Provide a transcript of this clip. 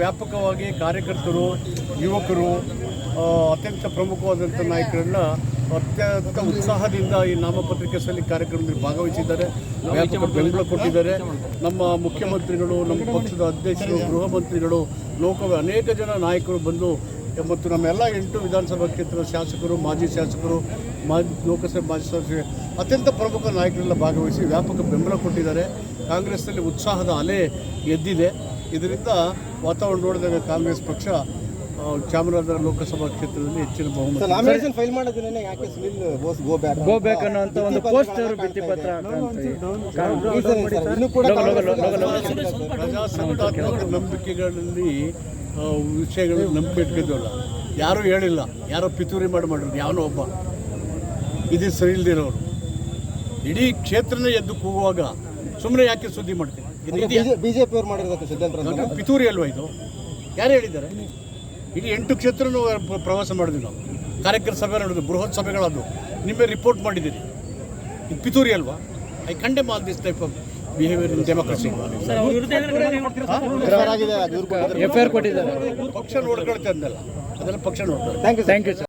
ವ್ಯಾಪಕವಾಗಿ ಕಾರ್ಯಕರ್ತರು, ಯುವಕರು ಅತ್ಯಂತ ಪ್ರಮುಖವಾದಂಥ ನಾಯಕರನ್ನ ಅತ್ಯಂತ ಉತ್ಸಾಹದಿಂದ ಈ ನಾಮಪತ್ರಿಕೆ ಸಲ್ಲಿ ಕಾರ್ಯಕ್ರಮದಲ್ಲಿ ಭಾಗವಹಿಸಿದ್ದಾರೆ. ವ್ಯಾಪಕ ಬೆಂಬಲ ಕೊಟ್ಟಿದ್ದಾರೆ. ನಮ್ಮ ಮುಖ್ಯಮಂತ್ರಿಗಳು, ನಮ್ಮ ಪಕ್ಷದ ಅಧ್ಯಕ್ಷರು, ಗೃಹ ಮಂತ್ರಿಗಳು ಲೋಕ ಅನೇಕ ಜನ ನಾಯಕರು ಬಂದು ಮತ್ತು ನಮ್ಮೆಲ್ಲ ಎಂಟು ವಿಧಾನಸಭಾ ಕ್ಷೇತ್ರದ ಶಾಸಕರು, ಮಾಜಿ ಶಾಸಕರು ಮಾಜಿ ಲೋಕಸಭೆ ಮಾಜಿ ಶಾಸಕರು, ಅತ್ಯಂತ ಪ್ರಮುಖ ನಾಯಕರೆಲ್ಲ ಭಾಗವಹಿಸಿ ವ್ಯಾಪಕ ಬೆಂಬಲ ಕೊಟ್ಟಿದ್ದಾರೆ. ಕಾಂಗ್ರೆಸ್ನಲ್ಲಿ ಉತ್ಸಾಹದ ಅಲೆ ಎದ್ದಿದೆ. ಇದರಿಂದ ವಾತಾವರಣ ನೋಡಿದಾಗ ಕಾಂಗ್ರೆಸ್ ಪಕ್ಷ ಚಾಮರಾಜನಗರ ಲೋಕಸಭಾ ಕ್ಷೇತ್ರದಲ್ಲಿ ಹೆಚ್ಚಿನ ಬಹುಮತ. ನಾಮಿನೇಷನ್ ಫೈಲ್ ಮಾಡೋದನ್ನೇ ಯಾಕೆ Sunil Bose go back go back ಅನ್ನೋಂಥ ಒಂದು ಪೋಸ್ಟರ್ ಭಿತ್ತಿಪತ್ರ ಇನ್ನೂ ಕೂಡ ಪ್ರಜಾಸತ್ತಾತ್ಮಕ ನಂಬಿಕೆಗಳಲ್ಲಿ ವಿಷಯಗಳು ವಿಷಯಗಳಲ್ಲಿ ನಂಬಿಕೆ ಇಟ್ಕೊಂಡಿಲ್ಲ ಯಾರೂ ಹೇಳಿಲ್ಲ. ಯಾರೋ ಪಿತೂರಿ ಮಾಡಿ ಮಾಡಿದ್ರು. ಯಾವನೋ ಒಬ್ಬ. ಇದು ಸರಿ ಇಲ್ದಿರೋರು. ಇಡೀ ಕ್ಷೇತ್ರನೇ ಎದ್ದು ಕೂಗುವಾಗ ಸುಮ್ಮನೆ ಯಾಕೆ ಸುದ್ದಿ ಮಾಡ್ತೀನಿ? ಬಿಜೆಪಿ ಅವರು ಮಾಡಿರೋದಕ್ಕೆ ಸಿದ್ಧಾಂತ ಅದು ಪಿತೂರಿ ಅಲ್ವಾ ಇದು? ಯಾರು ಹೇಳಿದ್ದಾರೆ? ಇಡೀ ಎಂಟು ಕ್ಷೇತ್ರನೂ ಪ್ರವಾಸ ಮಾಡಿದ್ವಿ ನಾವು ಕಾರ್ಯಕರ್ತ ಸಭೆ ನಡೆದು ಬೃಹತ್ ಸಭೆಗಳದ್ದು ನಿಮ್ಮೇ ರಿಪೋರ್ಟ್ ಮಾಡಿದ್ದೀರಿ. ಇದು ಪಿತೂರಿ ಅಲ್ವಾ? I condemn all this type of behaviour in democracy. F I R ಕೊಟ್ಟಿದ್ದಾರೆ. ಪಕ್ಷ ನೋಡ್ಕೊಳ್ತಾ ಅಂದಲ್ಲ ಅದೆಲ್ಲ ಪಕ್ಷ ನೋಡ್ತಾರೆ thank you thank you sir